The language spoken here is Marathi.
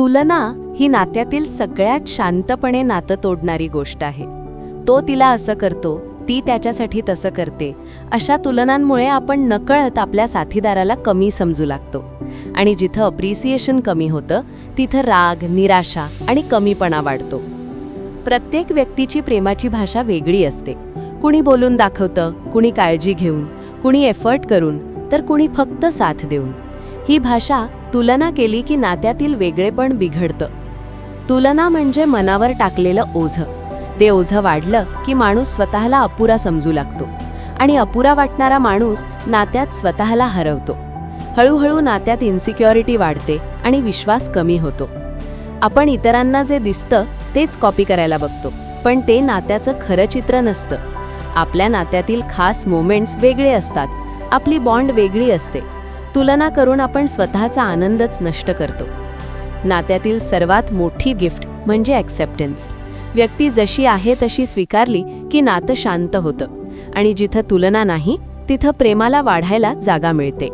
तुलना ही नात्यातील सगळ्यात शांतपणे नातं तोडणारी गोष्ट आहे. तो तिला असं करतो ती त्याच्यासाठी तसं करते अशा तुलनांमुळे आपण नकळत आपल्या साथीदाराला कमी समजू लागतो. आणि जिथं अप्रिसिएशन कमी होतं तिथं राग निराशा आणि कमीपणा वाढतो. प्रत्येक व्यक्तीची प्रेमाची भाषा वेगळी असते. कुणी बोलून दाखवतं कुणी काळजी घेऊन कुणी एफर्ट करून तर कुणी फक्त साथ देऊन. ही भाषा तुलना केली की नात्यातील वेगळेपण बिघडतं. तुलना म्हणजे मनावर टाकलेलं ओझं. ते ओझं वाढलं की माणूस स्वतःला अपुरा समजू लागतो. आणि अपुरा वाटणारा माणूस नात्यात स्वतःला हरवतो. हळूहळू नात्यात इन्सिक्युरिटी वाढते आणि विश्वास कमी होतो. आपण इतरांना जे दिसतं तेच कॉपी करायला बघतो. पण ते नात्याचं खरं चित्र नसतं. आपल्या नात्यातील खास मोमेंट्स वेगळे असतात. आपली बॉन्ड वेगळी असते. तुलना करून आपण स्वतःचा आनंदच नष्ट करतो. नात्यातील सर्वात मोठी गिफ्ट म्हणजे ॲक्सेप्टन्स व्यक्ती जशी आहे तशी स्वीकारली की नातं शांत होतं आणि जिथं तुलना नाही तिथं प्रेमाला वाढायला जागा मिळते.